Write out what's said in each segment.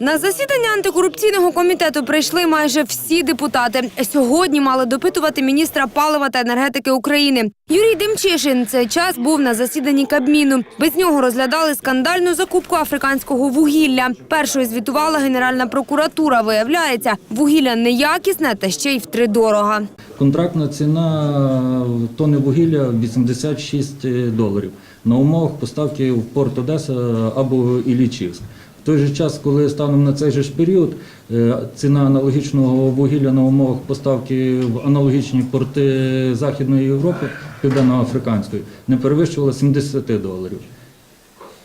На засідання антикорупційного комітету прийшли майже всі депутати. Сьогодні мали допитувати міністра палива та енергетики України. Юрій Демчишин цей час був на засіданні Кабміну. Без нього розглядали скандальну закупку африканського вугілля. Першою звітувала Генеральна прокуратура. Виявляється, вугілля неякісне та ще й втридорога. Контрактна ціна тонни вугілля 86 доларів на умовах поставки в порт Одеса або Іллічівськ. Той же час, коли станом на цей же ж період е, ціна аналогічного вугілля на умовах поставки в аналогічні порти Західної Європи, Південно-Африканської, не перевищувала 70 доларів.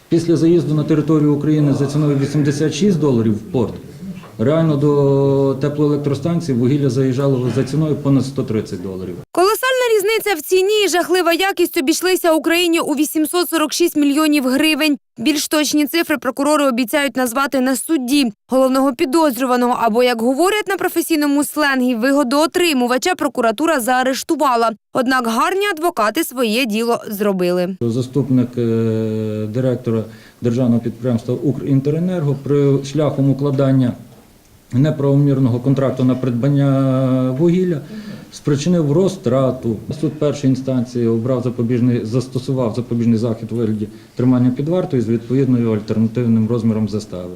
Після заїзду на територію України за ціною 86 доларів в порт, реально до теплоелектростанції вугілля заїжджало за ціною понад 130 доларів. Різниця в ціні і жахлива якість обійшлися Україні у 846 мільйонів гривень. Більш точні цифри прокурори обіцяють назвати на суді. Головного підозрюваного або, як говорять на професійному сленгі, вигодоотримувача прокуратура заарештувала. Однак гарні адвокати своє діло зробили. Заступник е, директора державного підприємства Укрінтеренерго при шляхом укладання неправомірного контракту на придбання вугілля спричинив розтрату. Суд першої інстанції обрав запобіжний застосував запобіжний захід у вигляді тримання під вартою з відповідною альтернативним розміром застави.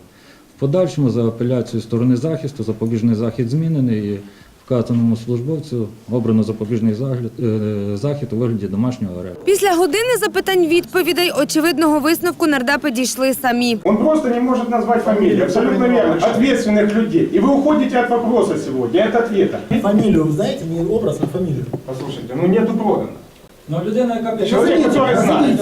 В подальшому за апеляцією сторони захисту запобіжний захід змінений і вказаному службовцю обрано запобіжний загляд, е, захід у вигляді домашнього арешту. Після години запитань відповідей очевидного висновку нардепи дійшли самі. Он просто не может назвать фамилию. Абсолютно верно. Ответственных людей. И вы уходите от вопроса сегодня, от ответа. Фамилию вы знаете, не образ, а фамилию. Послушайте, ну нету продано. Ну, людина, яка Человек, который знает.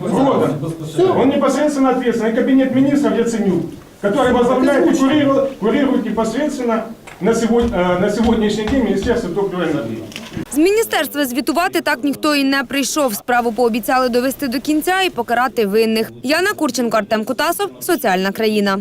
Продан. Он непосредственно ответственный. И кабинет министров я ценю, который возглавляет и курирует, курирует непосредственно на, сегодня, э, на сьогоднішній день міністерство топлива энергии. З міністерства звітувати так ніхто і не прийшов. Справу пообіцяли довести до кінця і покарати винних. Яна Курченко, Артем Кутасов, Соціальна країна.